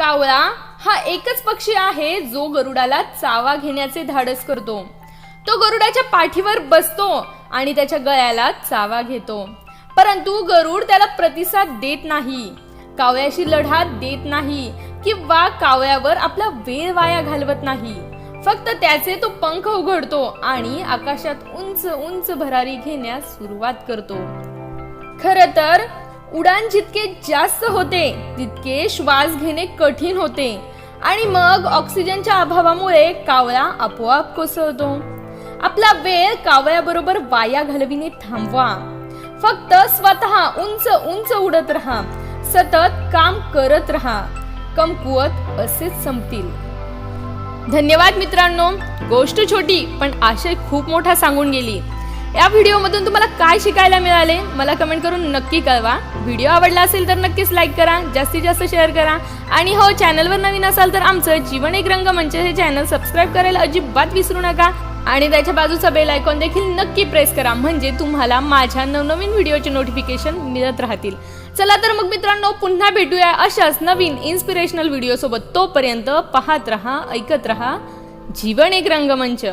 कावळा हा एकच पक्षी आहे जो गरुडाला चावा घेण्याचे धाडस करतो. तो गरुडाच्या पाठीवर बसतो आणि त्याच्या गळ्याला चावा घेतो. परंतु गरुड त्याला प्रतिसाद देत नाही. कावळ्याशी लढा देत नाही किंवा कावळ्यावर आपला वेळ वाया घालवत नाही. फक्त त्याचे तो पंख उघडतो आणि आकाशात उंच उंच भरारी घेण्यास सुरुवात करतो. खर तर उडान जितके जास्त होते तितके श्वास घेणे कठीण होते. आणि मग ऑक्सिजनच्या अभावामुळे कावळा आपोआप कोसळतो. आपला वेळ कावळ्याबरोबर वाया घालविणे थांबवा. फक्त स्वतः उंच उंच उडत राहा. सतत काम करत राहा. कमकुवत असेच संपतील. धन्यवाद मित्रांनो. गोष्ट छोटी पण आशय खूप मोठा सांगून गेली. या व्हिडिओमधून तुम्हाला काय शिकायला मिळाले मला कमेंट करून नक्की कळवा. व्हिडिओ आवडला असेल तर नक्कीच लाईक करा जास्तीत जास्त शेअर करा. आणि हो चॅनलवर नवीन असाल तर आमचं जीवन एक रंगमंच हे चॅनल सबस्क्राईब करायला अजिबात विसरू नका. आणि त्याच्या बाजूचा बेल आयकॉन देखील नक्की प्रेस करा. म्हणजे तुम्हाला माझ्या नवनवीन व्हिडिओचे नोटिफिकेशन मिळत राहतील. चला तर मग मित्रांनो पुन्हा भेटूया अशाच नवीन इन्स्पिरेशनल व्हिडिओसोबत तोपर्यंत पाहत रहा ऐकत रहा जीवन एक रंगमंच.